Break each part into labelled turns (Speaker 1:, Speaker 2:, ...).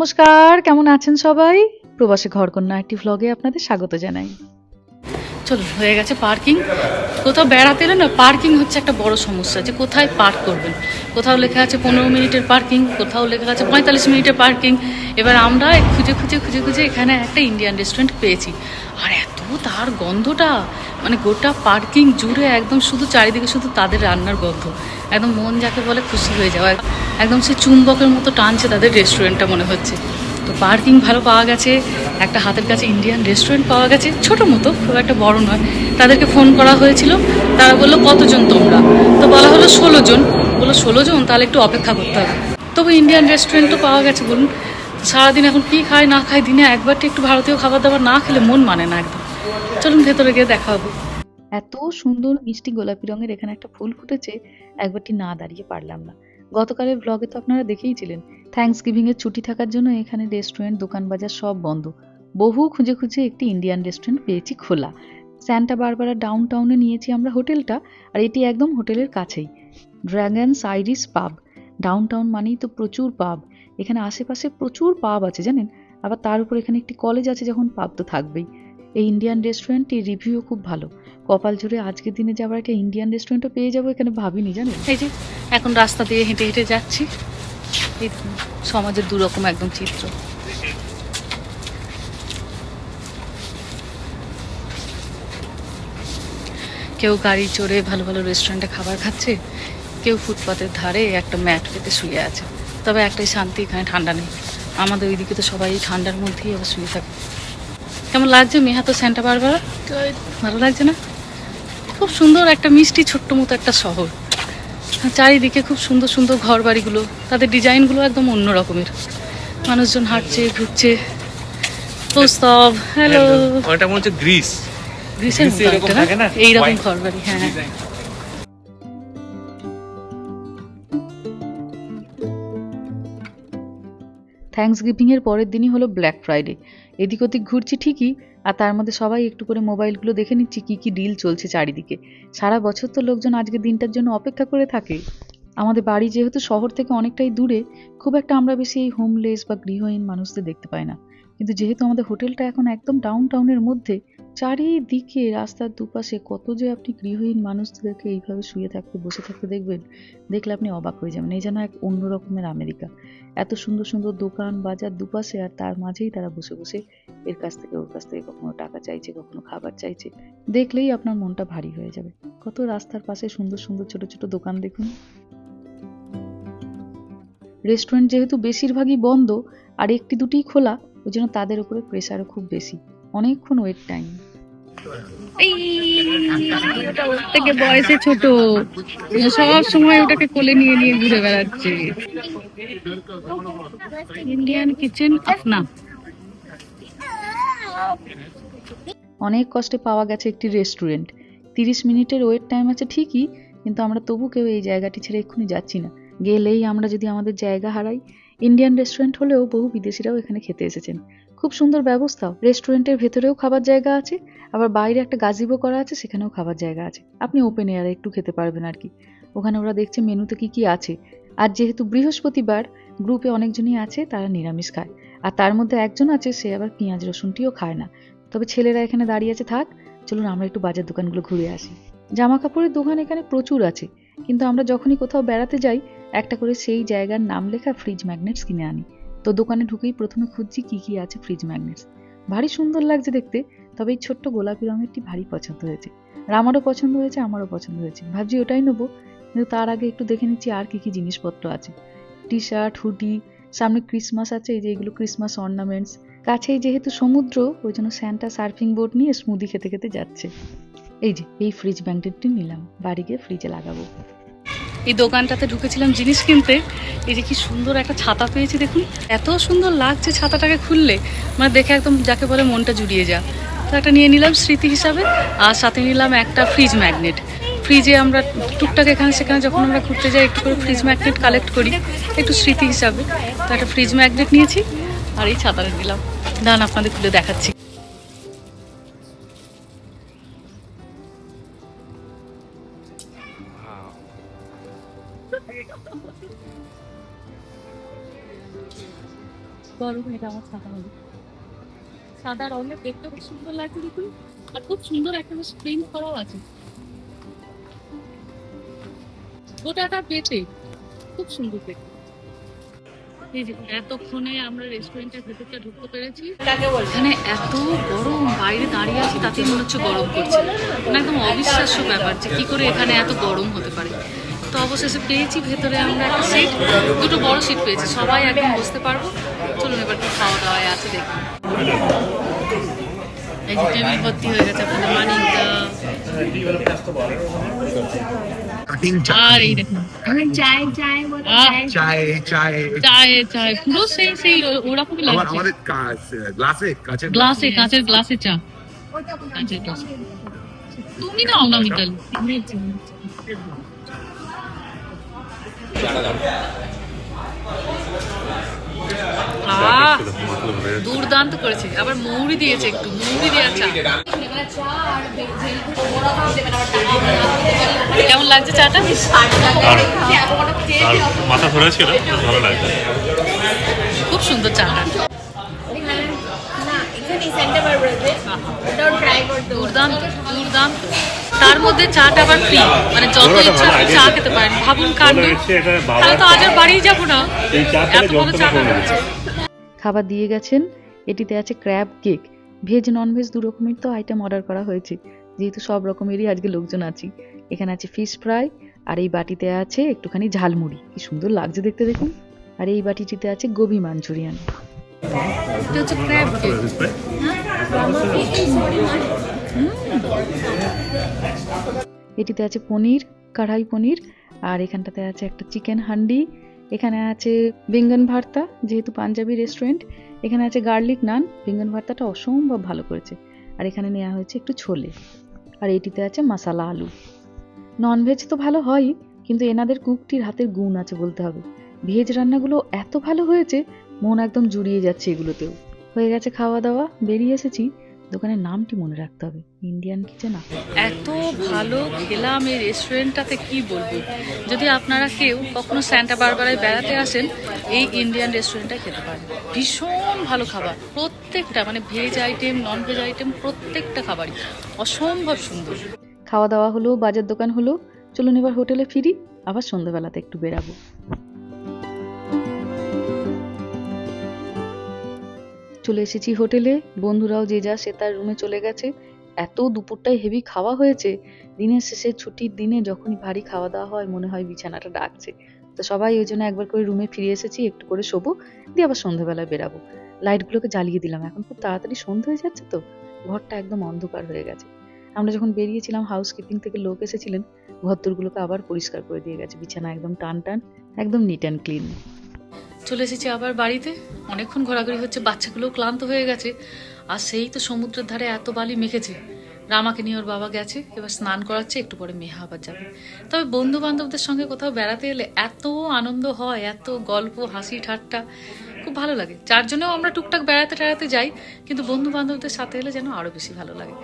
Speaker 1: নমস্কার, কেমন আছেন সবাই? প্রবাসী ঘরকন্যা একটি ভ্লগে আপনাদের স্বাগত জানাই। চলুন, হয়ে গেছে পার্কিং কোথাও বেড়াতে এলে না পার্কিং হচ্ছে একটা বড় সমস্যা যে কোথায় পার্ক করবেন? কোথাও লেখা আছে পনেরো মিনিটের পার্কিং কোথাও লেখা আছে পঁয়তাল্লিশ মিনিটের পার্কিং এবার আমরা খুঁজে খুঁজে খুঁজে খুঁজে এখানে একটা ইন্ডিয়ান রেস্টুরেন্ট পেয়েছি। আর এত তার গন্ধটা! মানে গোটা পার্কিং জুড়ে একদম শুধু চারিদিকে শুধু তাদের রান্নার গন্ধ। একদম মন যাকে বলে খুশি হয়ে যাওয়া। একদম সে চুম্বকের মতো টানছে তাদের রেস্টুরেন্টটা মনে হচ্ছে। তো পার্কিং ভালো পাওয়া গেছে, একটা হাতের কাছে ইন্ডিয়ান রেস্টুরেন্ট পাওয়া গেছে, ছোট মতো, খুব একটা বড় নয়। তাদেরকে ফোন করা হয়েছিল, তারা বলল, কতজন তোমরা? তো বলা হলো, ষোলো জন। বলল, ষোলো জন? তাহলে একটু অপেক্ষা করতে হবে। তবু ইন্ডিয়ান রেস্টুরেন্টও পাওয়া গেছে, বলুন। সারাদিন এখন কী খায়, না খায়, দিনে একবারটি একটু ভারতীয় খাবার দাবার না খেলে মন মানে না একদম। চলুন ভেতরে গিয়ে দেখা হবে। এত সুন্দর মিষ্টি গোলাপি রঙের এখানে একটা ফুল ফুটেছে একবারটি না দাঁড়িয়ে পারলাম না। গতকালের ব্লগে তো আপনারা দেখেইছিলেন থ্যাঙ্কস গিভিং এর ছুটি থাকার জন্য এখানে রেস্টুরেন্ট দোকান বাজার সব বন্ধ। বহু খুঁজে খুঁজে একটি ইন্ডিয়ান রেস্টুরেন্ট পেয়েছি খোলা। স্যান্টা বারবারা ডাউন টাউনে নিয়েছি আমরা হোটেলটা, আর এটি একদম হোটেলের কাছেই। Dragon's Irish pub downtown মানেই তো প্রচুর পাব এখানে আশেপাশে প্রচুর পাব আছে, জানেন? আবার তার উপর এখানে একটি কলেজ আছে যখন পাব তো থাকবেই। এই ইন্ডিয়ান রেস্টুরেন্টটির রিভিউও খুব ভালো। কপাল জুড়ে আজকের দিনে যে আবার একটা ইন্ডিয়ান রেস্টুরেন্টও পেয়ে যাব এখানে ভাবিনি জানেন এই যে, এখন রাস্তা দিয়ে হেঁটে হেঁটে যাচ্ছি। এই সমাজের দুরকম একদম চিত্র। কেউ গাড়ি চড়ে ভালো ভালো রেস্টুরেন্টে খাবার খাচ্ছে, কেউ ফুটপাতের ধারে একটা ম্যাট পেতে শুয়ে আছে। তবে একটাই শান্তি, এখানে ঠান্ডা নেই। আমাদের ওইদিকে তো সবাই ঠান্ডার মধ্যেই আবার শুয়ে থাকে। কেমন লাগছে? মেহা তো স্যান্টা বারবার? ভালো লাগছে না? খুব সুন্দর একটা মিষ্টি ছোট্ট মতো একটা শহর। চারিদিকে খুব সুন্দর সুন্দর ঘর বাড়িগুলো তাদের ডিজাইনগুলো একদম অন্য রকমের। মানুষজন হাঁটছে ঘুরছে। প্রস্তাব হ্যালো
Speaker 2: ওটা মনে হচ্ছে গ্রিস
Speaker 1: গ্রিসের মতো? এইরকম ঘর বাড়ি হ্যাঁ।
Speaker 2: Design।
Speaker 1: থ্যাঙ্কস গিভিংয়ের পরের দিনই হলো ব্ল্যাক ফ্রাইডে এদিক ওদিক ঘুরছি ঠিকই, আর তার মধ্যে সবাই একটু করে মোবাইলগুলো দেখে নিচ্ছি কী কী ডিল চলছে চারিদিকে। সারা বছর তো লোকজন আজকের দিনটার জন্য অপেক্ষা করে থাকে। আমাদের বাড়ি যেহেতু শহর থেকে অনেকটাই দূরে, খুব একটা আমরা বেশি এই হোমলেস বা গৃহহীন মানুষদের দেখতে পাই না। কিন্তু যেহেতু আমাদের হোটেলটা এখন একদম ডাউন টাউনের মধ্যে চারিদিকে রাস্তার দুপাশে কত যে আপনি গৃহহীন মানুষদেরকে এইভাবে শুয়ে থাকতে, বসে থাকতে দেখবেন, দেখলে আপনি অবাক হয়ে যাবেন। এই যেন এক অন্য রকমের আমেরিকা। এত সুন্দর সুন্দর দোকান, বাজার দুপাশে আর তার মাঝেই তারা বসে বসে এর কাছ থেকে, ওর কাছ থেকে কখনো টাকা চাইছে, কখনো খাবার চাইছে। দেখলেই আপনার মনটা ভারী হয়ে যাবে। কত রাস্তার পাশে সুন্দর সুন্দর ছোট ছোট দোকান দেখুন। রেস্টুরেন্ট যেহেতু বেশিরভাগই বন্ধ, আর একটি দুটিই খোলা, ওই জন্য তাদের উপরে প্রেশারও খুব বেশি। অনেকক্ষণ ওয়েট টাইম থেকে বয়সে ছোট। সব সময় ওটাকে কোলে নিয়ে নিয়ে ঘুরে বেড়াচ্ছে। ইন্ডিয়ান কিচেন আপনা অনেক কষ্টে পাওয়া গেছে একটি রেস্টুরেন্ট তিরিশ মিনিটের ওয়েট টাইম আছে ঠিকই কিন্তু আমরা তবু কেউ এই জায়গাটি ছেড়ে এক্ষুনি যাচ্ছি না। গেলেই আমরা যদি আমাদের জায়গা হারাই ইন্ডিয়ান রেস্টুরেন্ট হলেও বহু বিদেশিরাও এখানে খেতে এসেছেন। খুব সুন্দর ব্যবস্থাও রেস্টুরেন্টের ভেতরেও খাবার জায়গা আছে, আবার বাইরে একটা গাজিবো করা আছে, সেখানেও খাবার জায়গা আছে। আপনি ওপেন এয়ারে একটু খেতে পারবেন আর কি। ওখানে ওরা দেখছে মেনুতে কি কি আছে। আর যেহেতু বৃহস্পতিবার গ্রুপে অনেকজনই আছে, তারা নিরামিষ খায়। আর তার মধ্যে একজন আছে, সে আবার পেঁয়াজ রসুনটিও খায় না। তবে ছেলেরা এখানে দাঁড়িয়ে আছে, থাক, চলুন আমরা একটু বাজার দোকানগুলো ঘুরে আসি। জামা কাপড়ের দোকান এখানে প্রচুর আছে, কিন্তু আমরা যখনই কোথাও বেড়াতে যাই, একটা করে সেই জায়গার নাম লেখা ফ্রিজ ম্যাগনেটস কিনে আনি। তো দোকানে ঢুকেই প্রথমে খুঁজছি কি কি আছে ফ্রিজ ম্যাগনেটস ভারী সুন্দর লাগছে দেখতে, তবে এই ছোট্ট গোলাপি রঙেরটি ভারী পছন্দ হয়েছে। আর আমারও পছন্দ হয়েছে, আমারও পছন্দ হয়েছে। ভাবছি ওটাই নেব, কিন্তু তার আগে একটু দেখে নিচ্ছি আর কি কি জিনিসপত্র আছে। টি শার্ট হুডি সামনে ক্রিসমাস আছে, এই যে এগুলো ক্রিসমাস অর্নামেন্টস কাছেই যেহেতু সমুদ্র, ওই জন্য স্যান্টা সার্ফিং বোর্ড নিয়ে স্মুদি খেতে খেতে যাচ্ছে। এই যে, এই ফ্রিজ ব্যাংকেটটি নিলাম, বাড়ি গিয়ে ফ্রিজে লাগাবো। এই দোকানটাতে ঢুকেছিলাম জিনিস কিনতে। এই যে কি সুন্দর একটা ছাতা পেয়েছি দেখুন। এত সুন্দর লাগছে ছাতাটাকে খুললে। মানে দেখে একদম যাকে বলে মনটা জুড়িয়ে যা তো একটা নিয়ে নিলাম স্মৃতি হিসাবে, আর সাথে নিলাম একটা ফ্রিজ ম্যাগনেট ফ্রিজে আমরা টুকটাক এখানে সেখানে যখন আমরা ঘুরতে যাই, একটু করে ফ্রিজ ম্যাগনেট কালেক্ট করি, একটু স্মৃতি হিসাবে। তো একটা ফ্রিজ ম্যাগনেট নিয়েছি, আর এই ছাতাটা নিলাম। দান আপনাদের খুলে দেখাচ্ছি।
Speaker 3: গরম এটা আমার সাদা হবে সাদা রঙের দেখতে খুব সুন্দর লাগছে দেখুন। আর খুব সুন্দর একটা প্রিন্ট করাও আছে। গোটাটা পেতে খুব সুন্দর দেখতে। এতক্ষণে আমরা রেস্টুরেন্টের ভেতরটা ঢুকতে পেরেছি। এখানে এত গরম বাইরে দাঁড়িয়ে আছি তাতেই মনে হচ্ছে গরম করছে মানে একদম অবিশ্বাস্য ব্যাপার যে কি করে এখানে এত গরম হতে পারে। তো অবশেষে পেয়েছি ভেতরে আমরা একটা সিট দুটো বড় সিট পেয়েছি সবাই একদম বসতে পারব। চলুন এবার কি খাওয়া দাওয়ায় আছে দেখি। এই যে টেবিল ভর্তি হয়ে গেছে আপনাদের মানিকদা
Speaker 2: চা
Speaker 3: আর এই দেখুন।
Speaker 4: চায় চায় চায়।
Speaker 2: চায় চায়।
Speaker 3: চায়ে চায়ে পুরো সেই সেই ওরকমই লাগছে।
Speaker 2: আমাদের গ্লাসে কাছের
Speaker 3: গ্লাসে কাঁচের গ্লাসে চা। তুমি না মিতালি। আহ, দুর্দান্ত করেছে। আবার মৌরি দিয়েছে একটু মৌরি দেওয়া চা কেমন লাগছে চাটা?
Speaker 5: আর মাথা ধরেছিল ভালো লাগছে।
Speaker 3: খুব সুন্দর চাটা দুর্দান্ত দুর্দান্ত। তার মধ্যে চাটা আবার ফ্রি মানে যত ইচ্ছা আপনি চা খেতে পারেন। ভাবুন কাণ্ড। তাহলে তো আজ আর বাড়ি যাব না।
Speaker 5: এই চা খেলে
Speaker 3: এত ভালো চা
Speaker 1: খাবার দিয়ে গেছেন এটিতে আছে ক্র্যাব কেক ভেজ ননভেজ দু রকমের তো আইটেম অর্ডার করা হয়েছে। যেহেতু সব রকমেরই আজকে লোকজন আছি। এখানে আছে ফিশ ফ্রাই আর এই বাটিতে আছে একটুখানি ঝালমুড়ি। কি সুন্দর লাগছে দেখতে দেখুন। আর এই বাটিটিতে আছে গোবি মাঞ্চুরিয়ান
Speaker 3: ক্র্যাব কেক
Speaker 1: এটিতে আছে পনির, কড়াই পনির, আর এখানটাতে আছে একটা চিকেন হান্ডি, এখানে আছে বেঙ্গন ভর্তা, যেহেতু পাঞ্জাবি রেস্টুরেন্ট এখানে আছে গার্লিক নান, বেঙ্গন ভর্তাটা অসম্ভব ভালো করেছে, আর এখানে নেওয়া হয়েছে একটু ছোলে, আর এটিতে আছে মশালা আলু। ননভেজ তো ভালো হয়ই কিন্তু এনাদের কুকটির হাতের গুণ আছে বলতে হবে। ভেজ রান্নাগুলো এত ভালো হয়েছে, মন একদম জুড়িয়ে যাচ্ছে এগুলোতেও। হয়ে গেছে খাওয়া দাওয়া বেরিয়ে এসেছি। দোকানের নামটি মনে রাখতে হবে। ইন্ডিয়ান কিচেন
Speaker 3: এত ভালো খেলাম এই রেস্টুরেন্টটাতে কি বলব? যদি আপনারা কেউ কখনো স্যান্টা বারবারায় বেড়াতে আসেন এই ইন্ডিয়ান রেস্টুরেন্টটায় খেতে পারেন। ভীষণ ভালো খাবার। প্রত্যেকটা মানে veg item non veg item প্রত্যেকটা খাবারই অসম্ভব সুন্দর।
Speaker 1: খাওয়া দাওয়া হলো বাজার দোকান হলো। চলুন এবার হোটেলে ফিরি আবার সন্ধ্যাবেলাতে একটু বেরাবো। চলে এসেছি হোটেলে। বন্ধুরাও যে যা সে তার রুমে চলে গেছে। এত দুপুরটাই হেভি খাওয়া হয়েছে। দিনের শেষে ছুটির দিনে যখনই ভারী খাওয়া দাওয়া হয়, মনে হয় বিছানাটা ডাকছে। তো সবাই ওই জন্য একবার করে রুমে ফিরে এসেছি, একটু করে শোবো, দিয়ে আবার সন্ধ্যাবেলায় বেরাবো। লাইটগুলোকে জ্বালিয়ে দিলাম। এখন খুব তাড়াতাড়ি সন্ধ্যা হয়ে যাচ্ছে তো। ঘরটা একদম অন্ধকার হয়ে গেছে। আমরা যখন বেরিয়েছিলাম হাউসকিপিং থেকে লোক এসেছিলেন, ঘরদোরগুলোকে আবার পরিষ্কার করে দিয়ে গেছে। বিছানা একদম টান টান একদম নিট অ্যান্ড ক্লিন
Speaker 3: চলে এসেছি আবার বাড়িতে। অনেকক্ষণ ঘোরাঘুরি হচ্ছে বাচ্চাগুলো ক্লান্ত হয়ে গেছে। আর সেই তো সমুদ্রের ধারে এত বালি মেখেছে। রামাকে নিয়ে ওর বাবা গেছে, এবার স্নান করাচ্ছে, একটু পরে মেহা আবার যাবে। তবে বন্ধু বান্ধবদের সঙ্গে কোথাও বেড়াতে এলে এত আনন্দ হয়, এত গল্প, হাসি ঠাট্টা। খুব ভালো লাগে। যার আমরা টুকটাক বেড়াতে টেড়াতে যাই, কিন্তু বন্ধু বান্ধবদের সাথে এলে যেন আরও বেশি ভালো লাগে।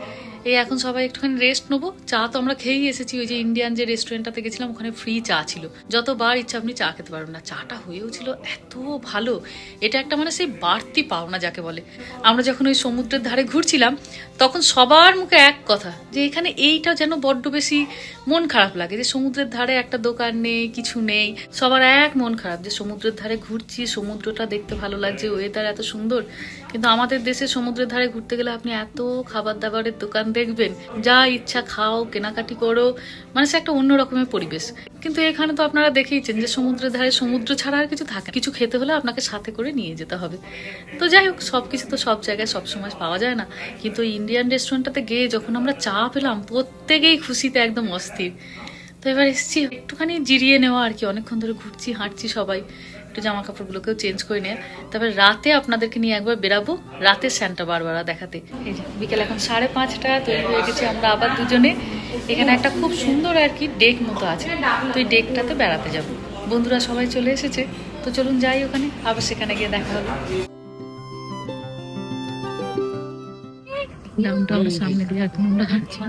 Speaker 3: এই এখন সবাই একটুখানি রেস্ট নেব। চা তো আমরা খেয়েই এসেছি, ওই যে ইন্ডিয়ান যে রেস্টুরেন্টটাতে গেছিলাম, ওখানে ফ্রি চা ছিল। যতবার ইচ্ছা আপনি চা খেতে পারবেন না। চাটা হয়েও ছিল এত ভালো। এটা একটা মানে সেই বাড়তি পাওনা যাকে বলে। আমরা যখন ওই সমুদ্রের ধারে ঘুরছিলাম, তখন সবার মুখে এক কথা, যে এখানে এইটা যেন বড্ড বেশি মন খারাপ লাগে, যে সমুদ্রের ধারে একটা দোকান নেই, কিছু নেই। সবার এক মন খারাপ যে সমুদ্রের ধারে ঘুরছি, সমুদ্রটা দেখতে ভালো লাগছে ওয়েদার এত সুন্দর। কিন্তু আমাদের দেশে সমুদ্রের ধারে ঘুরতে গেলে আপনি এত খাবার দাবারের দোকান দেখবেন, যা ইচ্ছা খাও, কেনাকাটি করো মানে সে একটা অন্য রকমের পরিবেশ। কিন্তু এখানে তো আপনারা দেখেইছেন যে সমুদ্রের ধারে সমুদ্র ছাড়া আর কিছু থাকে কিছু খেতে হলে আপনাকে সাথে করে নিয়ে যেতে হবে। তো যাই হোক সব কিছু তো সব জায়গায় সব সময় পাওয়া যায় না। কিন্তু ইন্ডিয়ান রেস্টুরেন্টটাতে গিয়ে যখন আমরা চা পেলাম, প্রত্যেকেই খুশিতে একদম অস্থির। তো এবার এসেছি, একটুখানি জিরিয়ে নেওয়া আর কি, অনেকক্ষণ ধরে ঘুরছি, হাঁটছি সবাই। একটু জামা কাপড়গুলোকেও চেঞ্জ করে নেয় তবে রাতে আপনাদেরকে নিয়ে একবার বেরাবো। রাতে স্যান্টা বারবারা দেখাতে। এই যে বিকেল এখন সাড়ে পাঁচটা তৈরি হয়ে গেছি আমরা আবার দুজনে। এখানে একটা খুব সুন্দর আর কি ডেক মতো আছে। তো এই ডেকটাতে বেড়াতে যাব। বন্ধুরা সবাই চলে এসেছে। তো চলুন যাই ওখানে আবার সেখানে গিয়ে দেখা হবে। সামনে দিয়ে এখন আমরা হাঁটছি।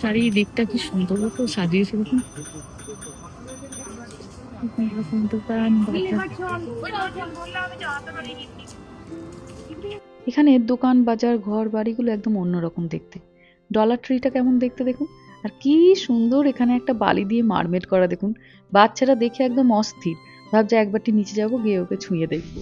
Speaker 3: চারিদিকটা কি সুন্দর তো সাজিয়েছে দেখুন।
Speaker 1: এখানে দোকান, বাজার, ঘর, বাড়িগুলো একদম অন্যরকম দেখতে। ডলার ট্রিটা কেমন দেখতে দেখুন? আর কি সুন্দর এখানে একটা বালি দিয়ে মারমেড করা দেখুন। বাচ্চারা দেখে একদম অস্থির। ভাবছে একবারটি নিচে যাব, গিয়ে ওকে ছুঁয়ে দেখব।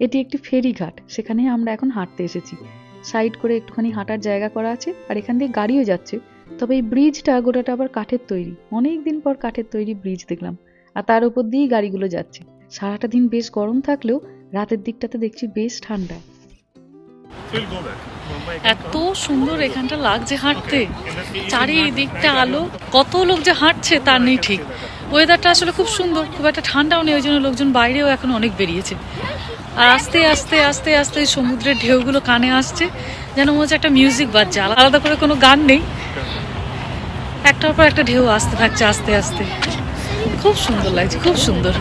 Speaker 1: এটি একটি ফেরি ঘাট সেখানে আমরা এখন হাঁটতে এসেছি। সাইড করে একটুখানি হাঁটার জায়গা করা আছে, আর এখান দিয়ে গাড়িও যাচ্ছে। তবে এই ব্রিজটা গোটাটা আবার কাঠের তৈরি। অনেক দিন পর কাঠের তৈরি ব্রিজ দেখলাম। আর তার উপর দিয়েই গাড়িগুলো যাচ্ছে। সারাটা দিন বেশ গরম থাকলেও রাতের দিকটাতে দেখছি বেশ ঠান্ডা।
Speaker 3: এত সুন্দর এখানটা লাগছে হাঁটতে। চারিদিকটা আলো, কত লোক যে হাঁটছে তার নেই ঠিক। ওয়েদারটা আসলে খুব সুন্দর, খুব একটা ঠান্ডাও নেই, ওই জন্য লোকজন বাইরেও এখন অনেক বেরিয়েছে। আর আস্তে আস্তে আস্তে আস্তে সমুদ্রের ঢেউগুলো কানে আসছে, যেন মনে হচ্ছে একটা মিউজিক বাজছে। আলাদা করে কোনো গান নেই। একটার পর একটা ঢেউ আসতে থাকছে আস্তে আস্তে। খুব সুন্দর লাগছে, খুব সুন্দর।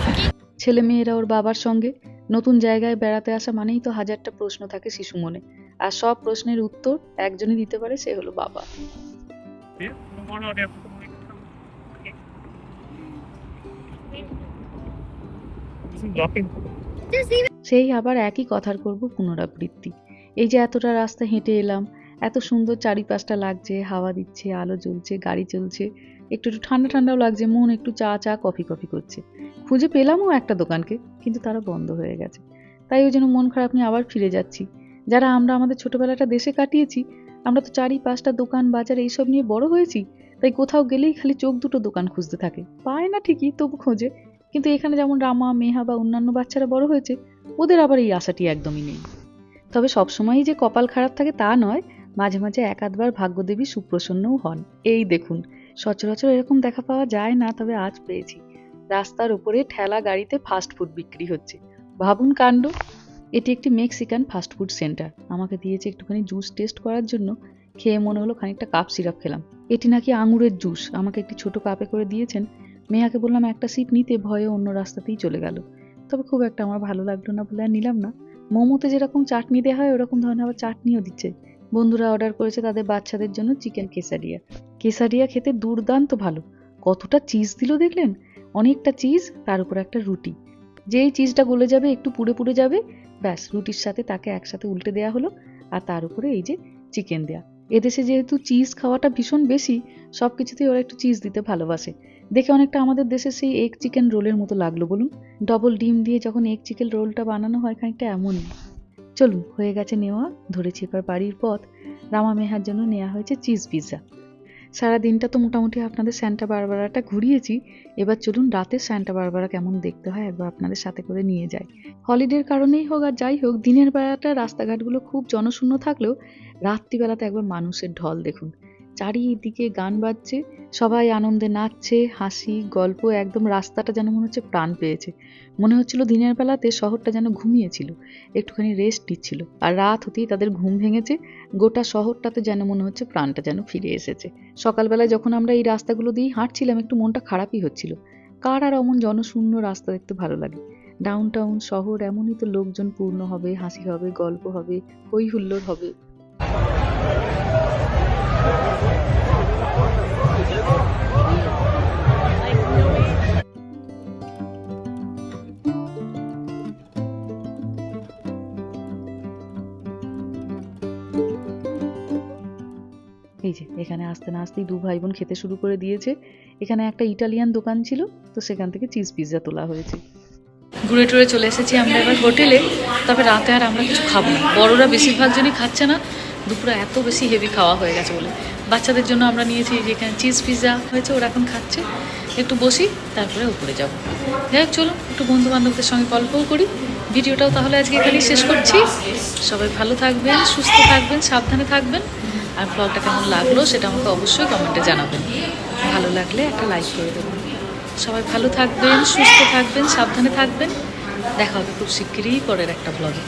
Speaker 1: ছেলে মেয়েরা ওর বাবার সঙ্গে নতুন জায়গায় বেড়াতে আসা মানেই তো হাজারটা প্রশ্ন থাকে শিশু মনে। আর সব প্রশ্নের উত্তর একজনই দিতে পারে, সে হলো বাবা। সেই আবার একই কথার করব পুনরাবৃত্তি। এই যে এতটা রাস্তা হেঁটে এলাম, এত সুন্দর চারিপাশটা লাগছে, হাওয়া দিচ্ছে, আলো জ্বলছে, গাড়ি চলছে একটু একটু ঠান্ডা ঠান্ডাও লাগছে, মন একটু চা চা, কফি কফি করছে। খুঁজে পেলামও একটা দোকানকে, কিন্তু তারা বন্ধ হয়ে গেছে। তাই ওই জন্য মন খারাপ নিয়ে আবার ফিরে যাচ্ছি। যারা আমরা আমাদের ছোটবেলাটা দেশে কাটিয়েছি, আমরা তো চারি পাঁচটা দোকান, বাজার এইসব নিয়ে বড় হয়েছি, তাই কোথাও গেলেই খালি চোখ দুটো দোকান খুঁজতে থাকে। পায় না ঠিকই, তবু খোঁজে। কিন্তু এখানে যেমন রামা, মেহা বা অন্যান্য বাচ্চারা বড় হয়েছে, ওদের আবার এই আশাটি একদমই নেই। তবে সবসময়ই যে কপাল খারাপ থাকে তা নয়, মাঝে মাঝে এক আধবার ভাগ্যদেবী সুপ্রসন্নও হন। এই দেখুন সচরাচর এরকম দেখা পাওয়া যায় না, তবে আজ পেয়েছি। রাস্তার উপরে ঠেলা গাড়িতে ফাস্ট ফুড বিক্রি হচ্ছে। ভাবুন কাণ্ড, এটি একটি মেক্সিকান ফাস্ট ফুড সেন্টার আমাকে দিয়েছে একটুখানি জুস টেস্ট করার জন্য, খেয়ে মনে হলো খানিকটা কাপ সিরাপ খেলাম। এটি নাকি আঙুরের জুস আমাকে একটি ছোট কাপে করে দিয়েছেন। মেয়াকে বললাম, একটা সিট নিতে, ভয়ে অন্য রাস্তাতেই চলে গেল। তবে খুব একটা আমার ভালো লাগল না বলে আর নিলাম না। মোমোতে যেরকম চাটনি দেওয়া হয়, ওরকম ধরনের আবার চাটনিও দিচ্ছে। বন্ধুরা অর্ডার করেছে তাদের বাচ্চাদের জন্য চিকেন কেসারিয়া কেসারিয়া খেতে দুর্দান্ত ভালো। কতটা চিজ দিল দেখলেন? অনেকটা চিজ তার উপর একটা রুটি। যেই চিজটা গলে যাবে, একটু পুড়ে পুড়ে যাবে, ব্যাস, রুটির সাথে তাকে একসাথে উল্টে দেওয়া হলো আর তার উপরে এই যে চিকেন দেয়া। এদেশে যেহেতু চিজ খাওয়াটা ভীষণ বেশি সব কিছুতেই ওরা একটু চিজ দিতে ভালোবাসে। দেখে অনেকটা আমাদের দেশে সেই এগ চিকেন রোলের মতো লাগল বলুন। ডবল ডিম দিয়ে যখন এগ চিকেন রোলটা বানানো হয়, খানিকটা এমনই। চলুন, হয়ে গেছে নেওয়া। ধরেছি এবার বাড়ির পথ। রামা মেহার জন্য নেওয়া হয়েছে চিজ পিৎজা। সারা দিনটা তো মোটামুটি আপনাদের স্যান্টা বারবারাটা ঘুরিয়েছি। এবার চলুন রাতে স্যান্টা বারবারা কেমন দেখতে হয় একবার আপনাদের সাথে করে নিয়ে যাই। হলিডের কারণেই হোক আর যাই হোক, দিনের বেলাটা রাস্তাঘাটগুলো খুব জনশূন্য থাকলেও রাত্রিবেলাতে একবার মানুষের ঢল দেখুন। চারিদিকে গান বাজছে, সবাই আনন্দে নাচছে, হাসি, গল্প, একদম রাস্তাটা যেন মনে হচ্ছে প্রাণ পেয়েছে। মনে হচ্ছিল দিনের বেলাতে শহরটা যেন ঘুমিয়েছিল, একটুখানি রেস্ট নিচ্ছিল আর রাত হতেই তাদের ঘুম ভেঙেছে, গোটা শহরটাতে যেন মনে হচ্ছে প্রাণটা যেন ফিরে এসেছে। সকালবেলায় যখন আমরা এই রাস্তাগুলো দিয়েই হাঁটছিলাম, একটু মনটা খারাপই হচ্ছিল। কার আর অমন জনশূন্য রাস্তা দেখতে ভালো লাগে? ডাউন টাউন শহর এমনই তো লোকজন পূর্ণ হবে, হাসি হবে, গল্প হবে হই হুল্লোড় হবে। এই যে, এখানে আসতে না আসতেই দু ভাই বোন খেতে শুরু করে দিয়েছে। এখানে একটা ইটালিয়ান দোকান ছিল, তো সেখান থেকে চিজ পিৎজা তোলা হয়েছে।
Speaker 3: ঘুরে টুরে চলে এসেছি আমরা এবার হোটেলে। তবে রাতে আর আমরা কিছু খাব না। বড়রা বেশিরভাগ জনই খাচ্ছে না। দুপুরে এত বেশি হেভি খাওয়া হয়ে গেছে বলে। বাচ্চাদের জন্য আমরা নিয়েছি যেখানে চিজ পিৎজা হয়েছে, ওরা এখন খাচ্ছে। একটু বসি, তারপরে উপরে যাব। যাই হোক, চলুন, একটু বন্ধু বান্ধবদের সঙ্গে গল্পও করি। ভিডিওটাও তাহলে আজকে এখানেই শেষ করছি। সবাই ভালো থাকবেন, সুস্থ থাকবেন, সাবধানে থাকবেন। আর ব্লগটা কেমন লাগল সেটা আমাকে অবশ্যই কমেন্টে জানাবেন। ভালো লাগলে একটা লাইক করে দেবেন। সবাই ভালো থাকবেন, সুস্থ থাকবেন, সাবধানে থাকবেন। দেখা হবে খুব শিগগিরই পরের একটা ব্লগে